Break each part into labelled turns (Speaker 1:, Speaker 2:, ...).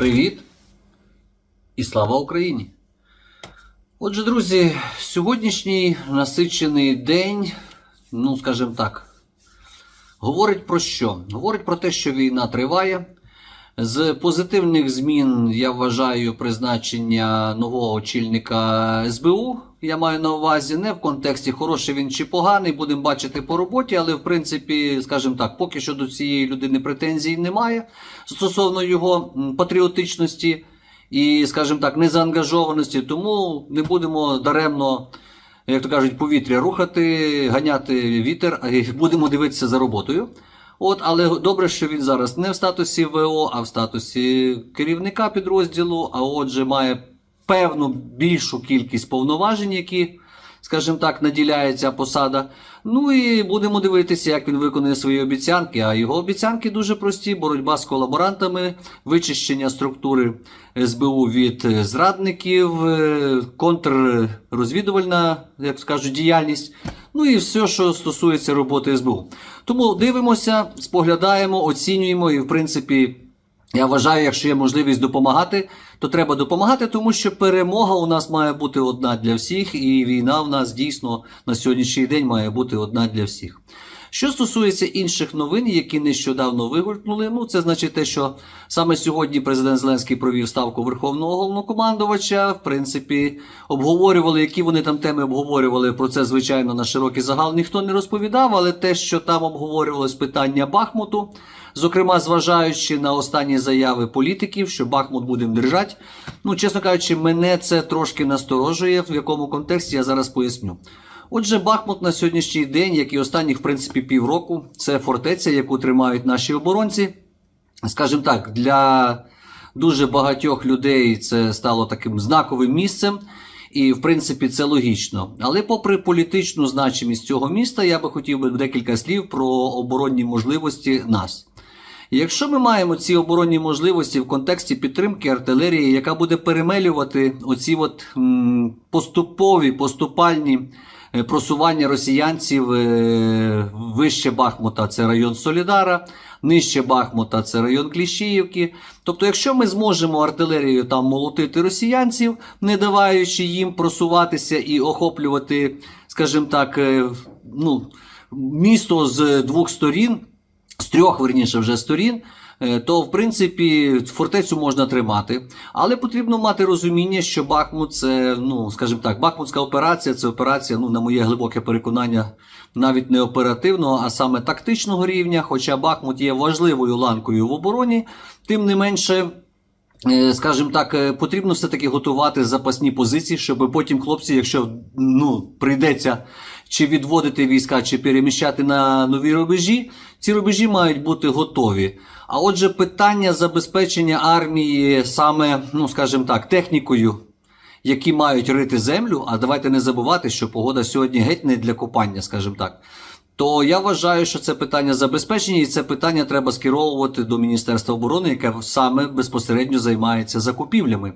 Speaker 1: Привіт і слава Україні! Отже, друзі, сьогоднішній насичений день, ну скажімо так, говорить про що? Говорить про те, що війна триває. З позитивних змін я вважаю призначення нового очільника СБУ. Я маю на увазі не в контексті хороший він чи поганий, будемо бачити по роботі, але в принципі, скажімо так, поки що до цієї людини претензій немає стосовно його патріотичності і, скажімо так, незаангажованості. Тому не будемо даремно, як то кажуть, повітря рухати, ганяти вітер, будемо дивитися за роботою. От, але добре, що він зараз не в статусі ВО, а в статусі керівника підрозділу, а отже, має певну більшу кількість повноважень, які, скажімо так, наділяє ця посада. Ну і будемо дивитися, як він виконує свої обіцянки. А його обіцянки дуже прості: боротьба з колаборантами, вичищення структури СБУ від зрадників, е, контррозвідувальна, як скажуть, діяльність. Ну і все, що стосується роботи СБУ. Тому дивимося, споглядаємо, оцінюємо і, в принципі. Я вважаю, якщо є можливість допомагати, то треба допомагати, тому що перемога у нас має бути одна для всіх, і війна в нас дійсно на сьогоднішній день має бути одна для всіх. Що стосується інших новин, які нещодавно вигулькнули, ну це значить те, що саме сьогодні президент Зеленський провів ставку Верховного головнокомандувача. В принципі, обговорювали, які вони там теми обговорювали. Про це, звичайно, на широкий загал ніхто не розповідав, але те, що там обговорювалось питання Бахмуту, зокрема, зважаючи на останні заяви політиків, що Бахмут будемо держати. Ну, чесно кажучи, мене це трошки насторожує. В якому контексті я зараз поясню. Отже, Бахмут на сьогоднішній день, як і останніх, в принципі, півроку, це фортеця, яку тримають наші оборонці. Скажімо так, для дуже багатьох людей це стало таким знаковим місцем. І, в принципі, це логічно. Але, попри політичну значимість цього міста, я би хотів би декілька слів про оборонні можливості нас. Якщо ми маємо ці оборонні можливості в контексті підтримки артилерії, яка буде перемелювати оці от м, поступові поступальні просування росіянців е, вище Бахмута, це район Солідара, нижче Бахмута, це район Кліщіївки. Тобто, якщо ми зможемо артилерією там молотити росіянців, не даваючи їм просуватися і охоплювати, скажімо так, е, ну, місто з двох сторін з трьох верніше вже сторін, е, то в принципі фортецю можна тримати. Але потрібно мати розуміння, що Бахмут це, ну скажімо так, Бахмутська операція це операція, ну на моє глибоке переконання, навіть не оперативного, а саме тактичного рівня. Хоча Бахмут є важливою ланкою в обороні, тим не менше. Е, Скажімо так, е, потрібно все-таки готувати запасні позиції, щоб потім хлопці, якщо ну, прийдеться чи відводити війська, чи переміщати на нові рубежі, ці рубежі мають бути готові. А отже, питання забезпечення армії саме, ну скажімо так, технікою, які мають рити землю, а давайте не забувати, що погода сьогодні геть не для копання, скажімо так. То я вважаю, що це питання забезпечення, і це питання треба скеровувати до Міністерства оборони, яке саме безпосередньо займається закупівлями.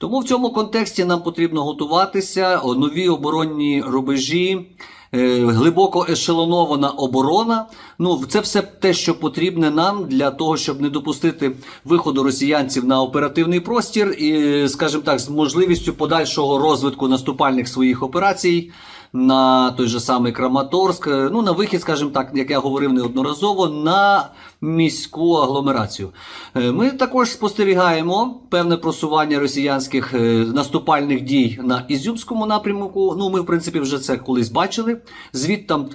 Speaker 1: Тому в цьому контексті нам потрібно готуватися нові оборонні рубежі, е, глибоко ешелонована оборона. Ну, це все те, що потрібне нам для того, щоб не допустити виходу росіянців на оперативний простір, і, скажімо так, з можливістю подальшого розвитку наступальних своїх операцій на той же самий Краматорськ, е, ну на вихід, скажімо так, як я говорив неодноразово, на міську агломерацію. Е, Ми також спостерігаємо певне просування росіянських е, наступальних дій на Ізюмському напрямку. Ну, ми, в принципі, вже це колись бачили. Звідтам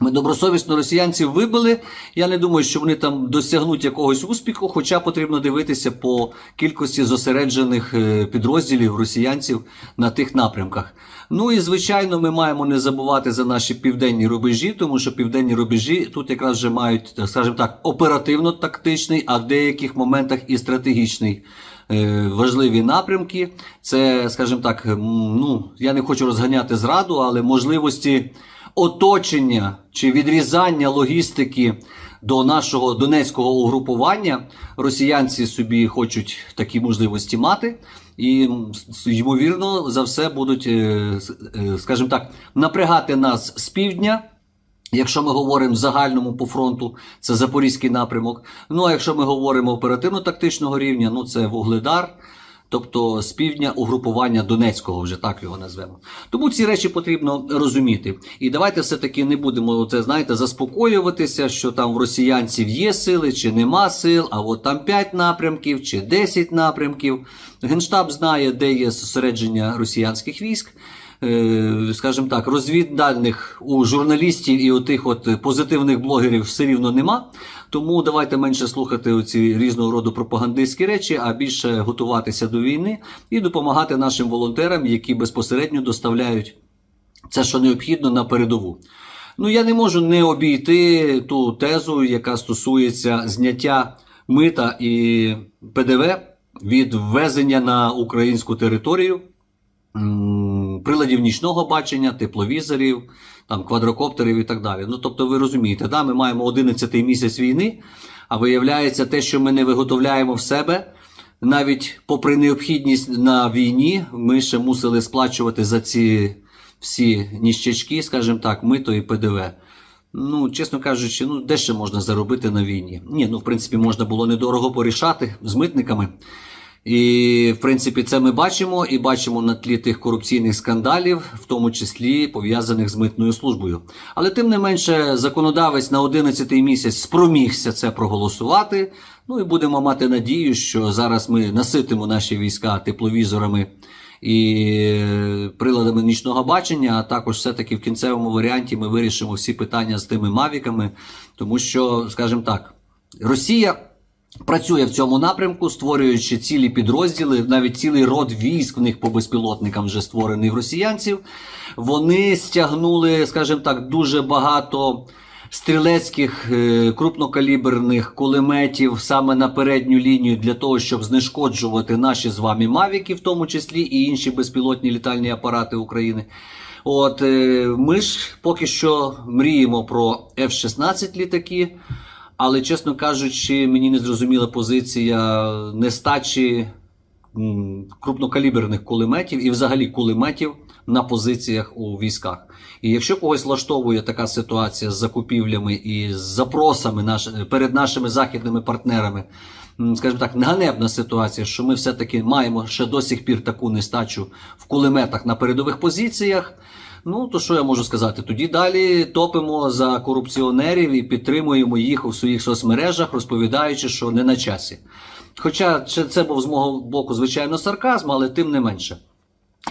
Speaker 1: ми добросовісно росіянців вибили. Я не думаю, що вони там досягнуть якогось успіху, хоча потрібно дивитися по кількості зосереджених е, підрозділів росіянців на тих напрямках. Ну і звичайно, ми маємо не забувати за наші південні рубежі, тому що південні рубежі тут якраз вже мають, скажімо так, оперативно-тактичний, а в деяких моментах і стратегічний. е, Важливі напрямки, це, скажімо так, ну я не хочу розганяти зраду, але можливості оточення чи відрізання логістики до нашого донецького угрупування росіянці собі хочуть такі можливості мати, і ймовірно за все будуть, е, е, скажімо так, напрягати нас з півдня. Якщо ми говоримо загальному по фронту, це Запорізький напрямок. Ну а якщо ми говоримо оперативно-тактичного рівня, ну це Вугледар, тобто з півдня угрупування Донецького, вже так його назвемо. Тому ці речі потрібно розуміти. І давайте все-таки не будемо це, знаєте, заспокоюватися, що там в росіянців є сили чи нема сил, а от там 5 напрямків чи 10 напрямків. Генштаб знає, де є зосередження росіянських військ скажімо так, розвіддальних у журналістів і у тих от позитивних блогерів все рівно нема. Тому давайте менше слухати оці різного роду пропагандистські речі, а більше готуватися до війни і допомагати нашим волонтерам, які безпосередньо доставляють це, що необхідно на передову. Ну я не можу не обійти ту тезу, яка стосується зняття мита і ПДВ від ввезення на українську територію приладів нічного бачення, тепловізорів, там, квадрокоптерів і так далі. Ну, тобто, ви розумієте, да, ми маємо 11-й місяць війни, а виявляється, те, що ми не виготовляємо в себе, навіть попри необхідність на війні, ми ще мусили сплачувати за ці всі ніщачки, скажімо так, мито і ПДВ. Ну, чесно кажучи, ну де ще можна заробити на війні? Ні, ну в принципі можна було недорого порішати з митниками. І, в принципі, це ми бачимо і бачимо на тлі тих корупційних скандалів, в тому числі пов'язаних з митною службою. Але тим не менше, законодавець на 11-й місяць спромігся це проголосувати. Ну і будемо мати надію, що зараз ми наситимо наші війська тепловізорами і е, приладами нічного бачення, а також все-таки в кінцевому варіанті ми вирішимо всі питання з тими мавіками, тому що, скажімо так, Росія. Працює в цьому напрямку, створюючи цілі підрозділи, навіть цілий род військ в них по безпілотникам вже створений в росіянців. Вони стягнули, скажімо так, дуже багато стрілецьких е, крупнокаліберних кулеметів саме на передню лінію для того, щоб знешкоджувати наші з вами мавіки, в тому числі і інші безпілотні літальні апарати України. От е, ми ж поки що мріємо про F-16 літаки. Але, чесно кажучи, мені не зрозуміла позиція нестачі крупнокаліберних кулеметів і взагалі кулеметів на позиціях у військах. І якщо когось влаштовує така ситуація з закупівлями і з запросами наш, перед нашими західними партнерами, скажімо так, ганебна ситуація, що ми все-таки маємо ще до сих пір таку нестачу в кулеметах на передових позиціях. Ну, то що я можу сказати? Тоді далі топимо за корупціонерів і підтримуємо їх у своїх соцмережах, розповідаючи, що не на часі. Хоча це був з мого боку, звичайно, сарказм, але тим не менше.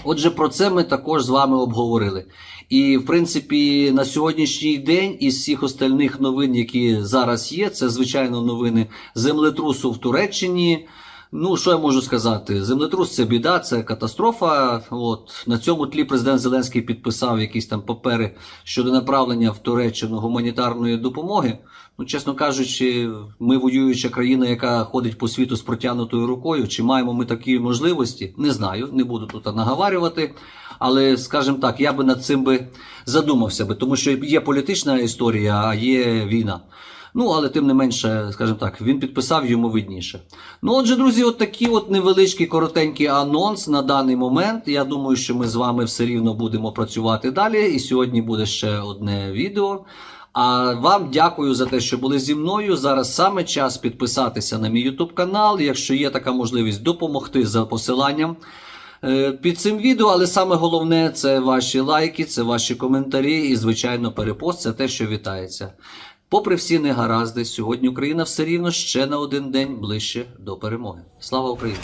Speaker 1: Отже, про це ми також з вами обговорили. І, в принципі, на сьогоднішній день із всіх остальних новин, які зараз є, це звичайно новини землетрусу в Туреччині. Ну, що я можу сказати? Землетрус це біда, це катастрофа. От на цьому тлі президент Зеленський підписав якісь там папери щодо направлення в Туреччину гуманітарної допомоги. Ну, чесно кажучи, ми воююча країна, яка ходить по світу з протягнутою рукою. Чи маємо ми такі можливості? Не знаю, не буду тут наговарювати. Але, скажімо так, я би над цим би задумався би, тому що є політична історія, а є війна. Ну, але тим не менше, скажімо так, він підписав йому видніше. Ну, отже, друзі, от такий от невеличкий коротенький анонс на даний момент. Я думаю, що ми з вами все рівно будемо працювати далі. І сьогодні буде ще одне відео. А вам дякую за те, що були зі мною. Зараз саме час підписатися на мій YouTube канал. Якщо є така можливість, допомогти за посиланням е, під цим відео. Але саме головне це ваші лайки, це ваші коментарі і, звичайно, перепост це те, що вітається. Попри всі негаразди, сьогодні Україна все рівно ще на один день ближче до перемоги. Слава Україні!